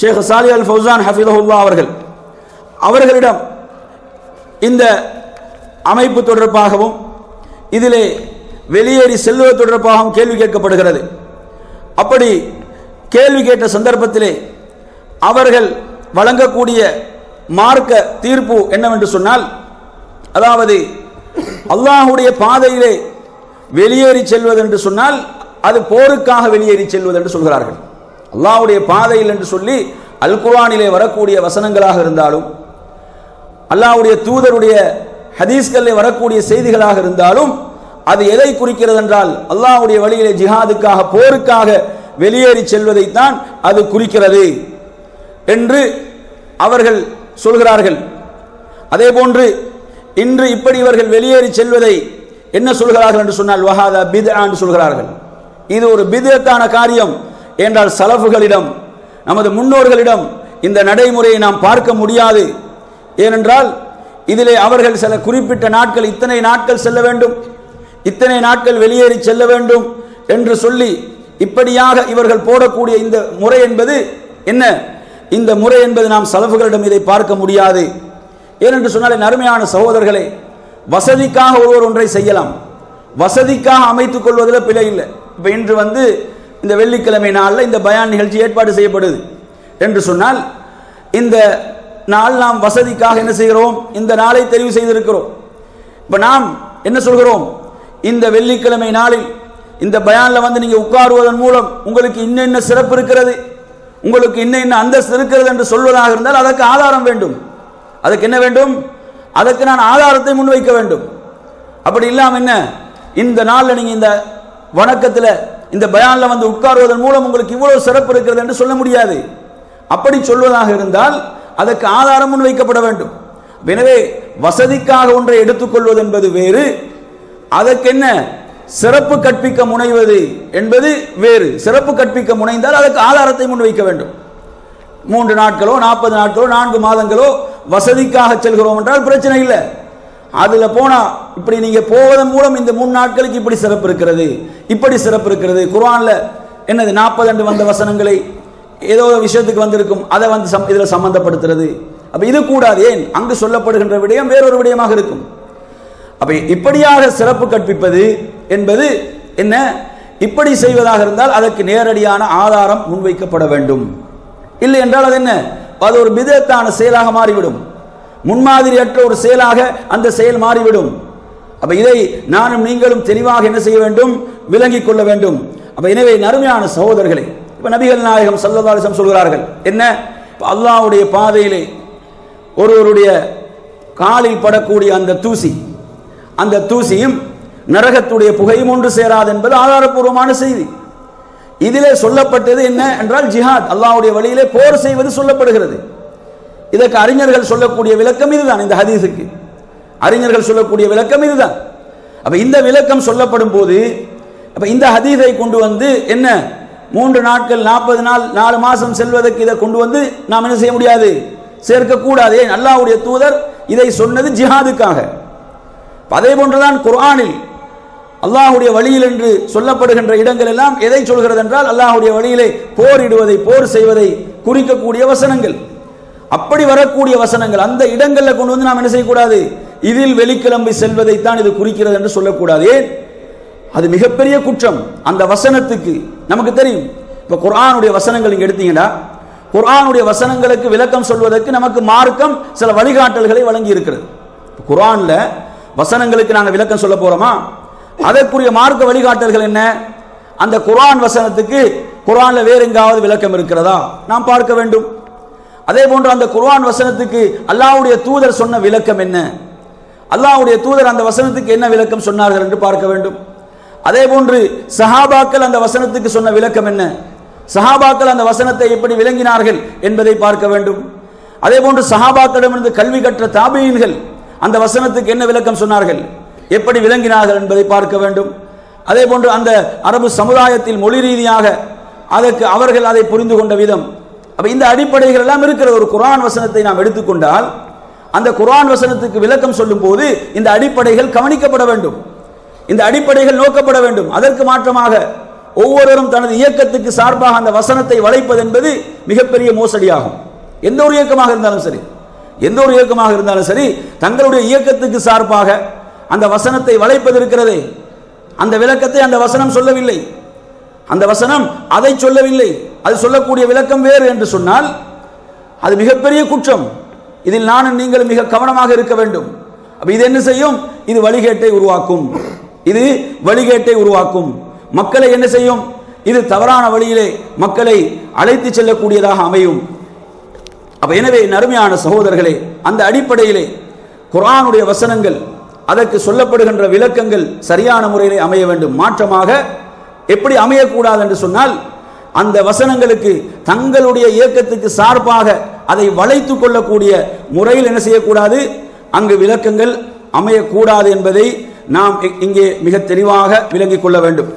ஷேக் சாலி அல் ஃபௌசான் ஹஃபிதஹுல்லா அவர்கள் அவர்களிடம் இந்த அமைப்பு தொடர்பாகவும் இதிலே வெளியேறி செல்வது தொடர்பாகவும் கேள்வி கேட்கப்படுகிறது. அப்படி கேள்வி கேட்ட சந்தர்ப்பத்திலே அவர்கள் வழங்கக்கூடிய மார்க்க தீர்ப்பு என்னவென்று சொன்னால் அதாவது அல்லாஹுடைய பாதையிலே வெளியேறி செல்வது என்று சொன்னால் அது போருக்காக வெளியேறி செல்வது என்று சொல்கிறார்கள். அல்லாவுடைய பாதையில் என்று சொல்லி அல் குர்ஆனிலே வரக்கூடிய வசனங்களாக இருந்தாலும் அல்லாவுடைய தூதருடைய ஹதீஸ்களில் வரக்கூடிய செய்திகளாக இருந்தாலும் அது எதை குறிக்கிறது என்றால் அல்லாஹ்வுடைய வழியிலே ஜிஹாதுக்காக போருக்காக வெளியேறி செல்வதைத்தான் அது குறிக்கிறது என்று அவர்கள் சொல்கிறார்கள். அதே போன்று இன்று இப்படி இவர்கள் வெளியேறி செல்வதை என்ன சொல்கிறார்கள் என்று சொன்னால் வஹாதா பித்ஆ என்று சொல்கிறார்கள். இது ஒரு பிதத்தான காரியம். என்றால் சலஃபுகளிடம் நமது முன்னோர்களிடம் இந்த நடைமுறையை நாம் பார்க்க முடியாது. ஏனென்றால் இதிலே அவர்கள் சில குறிப்பிட்ட நாட்கள் இத்தனை நாட்கள் செல்ல வேண்டும் இத்தனை நாட்கள் வெளியேறி செல்ல வேண்டும் என்று சொல்லி இப்படியாக இவர்கள் போடக்கூடிய இந்த முறை என்பது என்ன? இந்த முறை என்பது நாம் செலவுகளிடம் இதை பார்க்க முடியாது. ஏனென்று சொன்னால் அருமையான சகோதரர்களே வசதிக்காக ஒருவர் ஒன்றை செய்யலாம். வசதிக்காக அமைத்துக் கொள்வதில் பிழை இல்லை. இப்போ இன்று வந்து இந்த வெள்ளிக்கிழமை நாளில் இந்த பயான் நிகழ்ச்சி ஏற்பாடு செய்யப்படுது. என்று சொன்னால் இந்த நாள் நாம் வசதிக்காக என்ன செய்கிறோம்? இந்த நாளை தெரிவு செய்திருக்கிறோம். இப்போ நாம் என்ன சொல்கிறோம்? இந்த வெள்ளிக்கிழமை நாளில் இந்த பயானில் வந்து நீங்கள் உட்காருவதன் மூலம் உங்களுக்கு இன்னென்ன சிறப்பு இருக்கிறது. உங்களுக்கு இன்ன இன்ன அந்தஸ்து இருக்கிறது என்று சொல்வதாக இருந்தால் அதற்கு ஆதாரம் வேண்டும். அதுக்கு என்ன வேண்டும்? அதற்கு நான் ஆதாரத்தை முன்வைக்க வேண்டும். அப்படி இல்லாமல் என்ன? இந்த நாளில் நீங்கள் இந்த வணக்கத்தில் இந்த பயானில் வந்து உட்காருவதன் மூலம் உங்களுக்கு இவ்வளவு சிறப்பு இருக்கிறது என்று சொல்ல முடியாது. அப்படி சொல்வதாக இருந்தால் அதற்கு ஆதாரம் முன்வைக்கப்பட வேண்டும். எனவே வசதிக்காக ஒன்றை எடுத்துக்கொள்வது என்பது வேறு அதற்கு என்ன சிறப்பு கற்பிக்க முனைவது என்பது வேறு. சிறப்பு கற்பிக்க முனைந்தால் அதற்கு ஆதாரத்தை முன்வைக்க வேண்டும். மூன்று நாட்களோ நாற்பது நாட்களோ நான்கு மாதங்களோ வசதிக்காக செல்கிறோம் என்றால் பிரச்சனை இல்லை. அதுல போனா இப்படி நீங்க போவதன் மூலம் இந்த மூணு நாட்களுக்கு இப்படி சிறப்பு இருக்கிறது. இப்படி சிறப்பு இருக்கிறது. குர்ஆன்ல என்னது நாற்பது அண்டு வந்த வசனங்களை ஏதோ ஒரு விஷயத்துக்கு வந்திருக்கும் அதை வந்து சம்- இதுல சம்பந்தப்படுத்துறது. அப்ப இது கூடாது. ஏன்? அங்கு சொல்லப்படுகின்ற விடயம் வேறொரு விடயமாக இருக்கும். அப்ப இப்படியாக சிறப்பு கற்பிப்பது என்பது என்ன? இப்படி செய்வதாக இருந்தால் அதற்கு நேரடியான ஆதாரம் முன்வைக்கப்பட வேண்டும். இல்லை என்றால் அது என்ன? அது ஒரு விதத்தான செயலாக மாறிவிடும். முன்மாதிரியற்ற ஒரு செயலாக அந்த செயல் மாறிவிடும். அப்ப இதை நானும் நீங்களும் தெளிவாக என்ன செய்ய வேண்டும்? விளங்கிக் கொள்ள வேண்டும். அப்ப எனவே நறுமையான சகோதரர்களே இப்ப நபிகள் நாயகம் சல்லதாலிசம் சொல்கிறார்கள் என்ன? அல்லாவுடைய பாதையிலே ஒருவருடைய காலில் படக்கூடிய அந்த தூசி அந்த தூசியும் நரகத்துடைய புகையும் ஒன்று சேராது என்பது ஆதாரப்பூர்வமான செய்தி. இதிலே சொல்லப்பட்டது என்ன என்றால் ஜிஹாத் அல்லாவுடைய வழியிலே போர் செய்வது சொல்லப்படுகிறது. இதற்கு அறிஞர்கள் சொல்லக்கூடிய விளக்கம் இதுதான் இந்த ஹதீஸுக்கு. அறிஞர்கள் சொல்லக்கூடிய விளக்கம் இதுதான். அப்ப இந்த விளக்கம் சொல்லப்படும் போது அப்ப இந்த ஹதீஸை கொண்டு வந்து என்ன? மூன்று நாட்கள் நாற்பது நாள் நாலு மாசம் செல்வதற்கு இதை கொண்டு வந்து நாம் என்ன செய்ய முடியாது? சேர்க்கக்கூடாது. ஏன்? அல்லாவுடைய தூதர் இதை சொன்னது ஜிஹாதுக்காக. அதே போன்றுதான் குர்ஆனில் அல்லாஹ்வுடைய வழியில் என்று சொல்லப்படுகின்ற இடங்கள் எல்லாம் எதை சொல்கிறது என்றால் அல்லாஹுடைய வழியிலே போரிடுவதை போர் செய்வதை குறிக்கக்கூடிய வசனங்கள். அப்படி வரக்கூடிய வசனங்கள் அந்த இடங்களில் கொண்டு வந்து நாம் என்ன செய்யக்கூடாது? இதில் வெளிக்கிளம்பி செல்வதைத்தான் இது குறிக்கிறது என்று சொல்லக்கூடாது. ஏன்? அது மிகப்பெரிய குற்றம். அந்த வசனத்துக்கு நமக்கு தெரியும். இப்போ குரானுடைய வசனங்கள் நீங்கள் எடுத்தீங்கன்னா குரானுடைய வசனங்களுக்கு விளக்கம் சொல்வதற்கு நமக்கு மார்க்கம் சில வழிகாட்டல்களை வழங்கி இருக்கிறது குரானில் வசனங்களுக்கு நாங்கள் விளக்கம் சொல்ல போகிறோமா அதற்குரிய மார்க்க வழிகாட்டல்கள் என்ன? அந்த குரான் வசனத்துக்கு குரானில் வேறு எங்காவது விளக்கம் இருக்கிறதா? நாம் பார்க்க வேண்டும். அதே போன்று அந்த குர்ஆன் வசனத்துக்கு அல்லாஹ்வுடைய தூதர் சொன்ன விளக்கம் என்ன? அல்லாஹ்வுடைய தூதர் அந்த வசனத்துக்கு என்ன விளக்கம் சொன்னார்கள் என்று பார்க்க வேண்டும். அதே போன்று சஹாபாக்கள் அந்த வசனத்துக்கு சொன்ன விளக்கம் என்ன? சஹாபாக்கள் அந்த வசனத்தை எப்படி விளங்கினார்கள் என்பதை பார்க்க வேண்டும். அதே போன்று சஹாபாக்களிடமிருந்து கல்வி கற்ற தாபீன்கள் அந்த வசனத்துக்கு என்ன விளக்கம் சொன்னார்கள்? எப்படி விளங்கினார்கள் என்பதை பார்க்க வேண்டும். அதே போன்று அந்த அரபு சமுதாயத்தில் மொழி ரீதியாக அதற்கு அவர்கள் அதை புரிந்து கொண்ட விதம் அப்ப இந்த அடிப்படைகள் எல்லாம் இருக்கிற ஒரு குரான் வசனத்தை நாம் எடுத்துக்கொண்டால் அந்த குர்ஆன் வசனத்துக்கு விளக்கம் சொல்லும் போது இந்த அடிப்படைகள் கவனிக்கப்பட வேண்டும். இந்த அடிப்படைகள் நோக்கப்பட வேண்டும். அதற்கு மாற்றமாக ஒவ்வொருவரும் தனது இயக்கத்துக்கு சார்பாக அந்த வசனத்தை வளைப்பது என்பது மிகப்பெரிய மோசடியாகும். எந்த ஒரு இயக்கமாக இருந்தாலும் சரி. எந்த ஒரு இயக்கமாக இருந்தாலும் சரி தங்களுடைய இயக்கத்துக்கு சார்பாக அந்த வசனத்தை வளைப்பது இருக்கிறதே. அந்த விளக்கத்தை அந்த வசனம் சொல்லவில்லை. அந்த வசனம் அதை சொல்லவில்லை. அது சொல்லக்கூடிய விளக்கம் வேறு என்று சொன்னால் அது மிகப்பெரிய குற்றம். இதில் நானும் நீங்கள் மிக கவனமாக இருக்க வேண்டும். அப்ப இது என்ன செய்யும்? இது வழிகேட்டை உருவாக்கும். இது வழிகேட்டை உருவாக்கும். மக்களை என்ன செய்யும்? இது தவறான வழியிலே மக்களை அழைத்து செல்லக்கூடியதாக அமையும். அப்ப எனவே நறுமையான சகோதரர்களே அந்த அடிப்படையிலே குரானுடைய வசனங்கள் அதற்கு சொல்லப்படுகின்ற விளக்கங்கள் சரியான முறையிலே அமைய வேண்டும். மாற்றமாக எப்படி அமையக்கூடாது என்று சொன்னால் அந்த வசனங்களுக்கு தங்களுடைய இயக்கத்துக்கு சார்பாக அதை வளைத்துக் கொள்ளக்கூடிய முறையில் என்ன செய்யக்கூடாது? அங்கு விளக்கங்கள் அமையக்கூடாது என்பதை நாம் இங்கே மிக தெளிவாக விளங்கிக் கொள்ள வேண்டும்.